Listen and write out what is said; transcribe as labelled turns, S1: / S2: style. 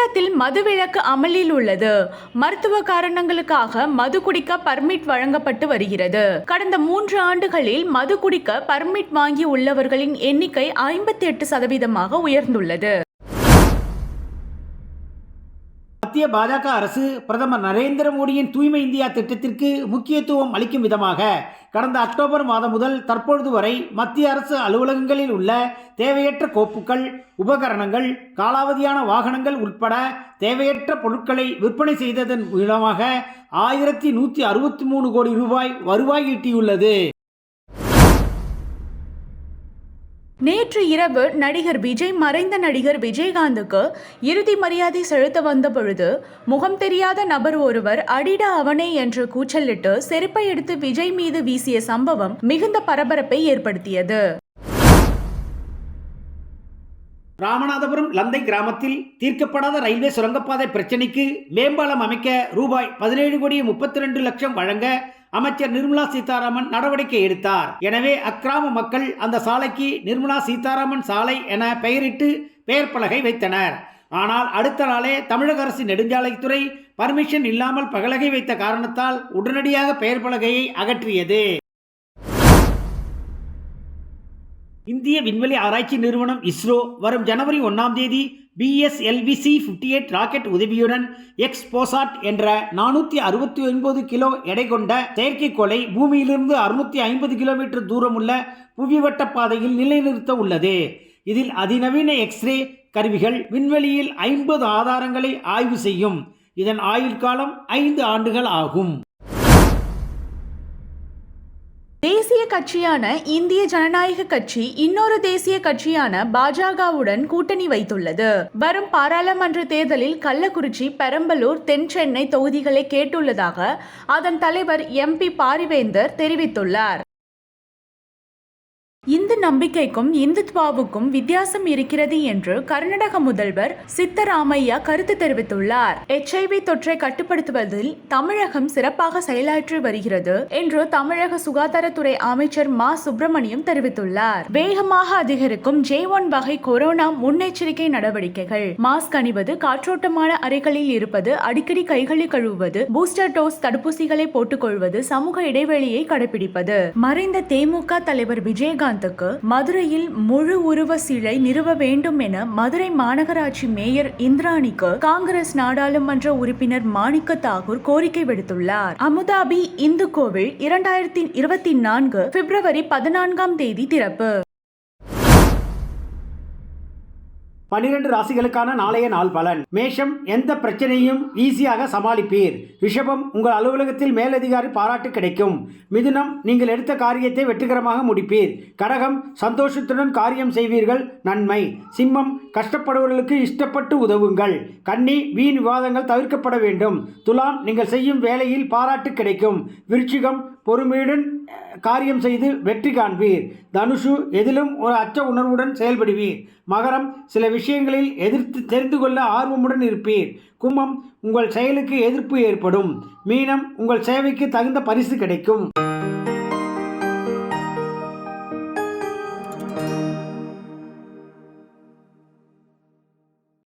S1: குஜராத்தில் மதுவிலக்கு அமலில் உள்ளது. மருத்துவ காரணங்களுக்காக மது குடிக்க பர்மிட் வழங்கப்பட்டு வருகிறது. கடந்த மூன்று ஆண்டுகளில் மது குடிக்க பர்மிட் வாங்கி உள்ளவர்களின் எண்ணிக்கை ஐம்பத்தி எட்டு சதவீதமாக உயர்ந்துள்ளது.
S2: மத்திய பாஜக அரசு பிரதமர் நரேந்திர மோடியின் தூய்மை இந்தியா திட்டத்திற்கு முக்கியத்துவம் அளிக்கும் விதமாக கடந்த அக்டோபர் மாதம் முதல் தற்பொழுது வரை மத்திய அரசு அலுவலகங்களில் உள்ள தேவையற்ற கோப்புகள் உபகரணங்கள் காலாவதியான வாகனங்கள் உட்பட தேவையற்ற பொருட்களை விற்பனை செய்ததன் மூலமாக ஆயிரத்தி நூற்றி அறுபத்தி மூணு கோடி ரூபாய் வருவாய் ஈட்டியுள்ளது.
S1: நேற்று இரவு நடிகர் விஜய் மறைந்த நடிகர் விஜயகாந்துக்கு இறுதி மரியாதை செலுத்த வந்த பொழுது முகம் தெரியாத நபர் ஒருவர் அடிட அவனே என்று கூச்சலிட்டு செருப்பை எடுத்து விஜய் மீது வீசிய சம்பவம் மிகுந்த பரபரப்பை ஏற்படுத்தியது.
S2: ராமநாதபுரம் லந்தை கிராமத்தில் தீர்க்கப்படாத ரயில்வே சுரங்கப்பாதை பிரச்சினைக்கு மேம்பாலம் அமைக்க ரூபாய் பதினேழு கோடி முப்பத்தி ரெண்டு லட்சம் வழங்க அமைச்சர் நிர்மலா சீதாராமன் நடவடிக்கை எடுத்தார். எனவே அக்கிராம மக்கள் அந்த சாலைக்கு நிர்மலா சீதாராமன் சாலை என பெயரிட்டு பெயர் பலகை வைத்தனர். ஆனால் அடுத்த நாளே தமிழக அரசு நெடுஞ்சாலைத்துறை பர்மிஷன் இல்லாமல் பகலகை வைத்த காரணத்தால் உடனடியாக பெயர் பலகையை அகற்றியது. இந்திய விண்வெளி ஆராய்ச்சி நிறுவனம் இஸ்ரோ வரும் ஜனவரி ஒன்றாம் தேதி PSLV C fifty eight rocket உதவியுடன் எக்ஸ் போசாட் என்ற நானூற்றி அறுபத்தி ஒன்பது கிலோ எடை கொண்ட செயற்கைக்கோளை பூமியிலிருந்து அறுநூற்றி ஐம்பது கிலோமீட்டர் தூரமுள்ள புவிவட்ட பாதையில் நிலைநிறுத்த உள்ளது. இதில் அதிநவீன எக்ஸ்ரே கருவிகள் விண்வெளியில் ஐம்பது ஆதாரங்களை ஆய்வு செய்யும். இதன் ஆயுள் காலம் ஐந்து ஆண்டுகள் ஆகும்.
S1: கட்சியான இந்திய ஜனநாயக கட்சி இன்னொரு தேசிய கட்சியான பாஜகவுடன் கூட்டணி வைத்துள்ளது. வரும் பாராளுமன்ற தேர்தலில் கள்ளக்குறிச்சி பெரம்பலூர் தென் சென்னை தொகுதிகளை கேட்டுள்ளதாக அதன் தலைவர் எம்பி பாரிவேந்தர் தெரிவித்துள்ளார். இந்து நம்பிக்கைக்கும் இந்துத்வாவுக்கும் வித்தியாசம் இருக்கிறது என்று கர்நாடக முதல்வர் சித்தராமையா கருத்து தெரிவித்துள்ளார். எச்ஐவி தொற்றை கட்டுப்படுத்துவதில் தமிழகம் சிறப்பாக செயலாற்றி வருகிறது என்று தமிழக சுகாதாரத்துறை அமைச்சர் மா. சுப்பிரமணியம் தெரிவித்துள்ளார். வேகமாக அதிகரிக்கும் ஜே ஒன் வகை கொரோனா முன்னெச்சரிக்கை நடவடிக்கைகள். மாஸ்க் அணிவது காற்றோட்டமான அறைகளில் இருப்பது அடிக்கடி கைகளை கழுவுவது பூஸ்டர் டோஸ் தடுப்பூசிகளை போட்டுக்கொள்வது சமூக இடைவெளியை கடைபிடிப்பது. மறைந்த தேமுக தலைவர் விஜயகாந்த் விஜயகாந்துக்கு மதுரையில் முழு உருவ சிலை நிறுவ வேண்டும் என மதுரை மாநகராட்சி மேயர் இந்திராணிக்கு காங்கிரஸ் நாடாளுமன்ற உறுப்பினர் மாணிக்க தாகூர் கோரிக்கை விடுத்துள்ளார். அமுதாபி இந்து கோவில் இரண்டாயிரத்தி இருபத்தி நான்கு பிப்ரவரி பதினான்காம் தேதி திறப்பு.
S2: பனிரெண்டு ராசிகளுக்கான நாளைய நாள் பலன். மேஷம் எந்த பிரச்சனையும் ஈஸியாக சமாளிப்பீர். ரிஷபம் உங்கள் அலுவலகத்தில் மேலதிகாரி பாராட்டு கிடைக்கும். மிதுனம் நீங்கள் எடுத்த காரியத்தை வெற்றிகரமாக முடிப்பீர். கடகம் சந்தோஷத்துடன் காரியம் செய்வீர்கள் நன்மை. சிம்மம் கஷ்டப்படுபவர்களுக்கு இஷ்டப்பட்டு உதவுங்கள். கன்னி வீண் விவாதங்கள் தவிர்க்கப்பட வேண்டும். துலாம் நீங்கள் செய்யும் வேலையில் பாராட்டு கிடைக்கும். விருச்சிகம் பொறுமையுடன் காரியம் செய்து வெற்றி காண்பீர். தனுஷு எதிலும் ஒரு அச்ச உணர்வுடன் செயல்படுவீர். மகரம் சில விஷயங்களில் எதிர்த்து தெரிந்து கொள்ள ஆர்வமுடன் இருப்பீர். கும்பம் உங்கள் செயலுக்கு எதிர்ப்பு ஏற்படும். மீனம் உங்கள் சேவைக்கு தகுந்த பரிசு கிடைக்கும்.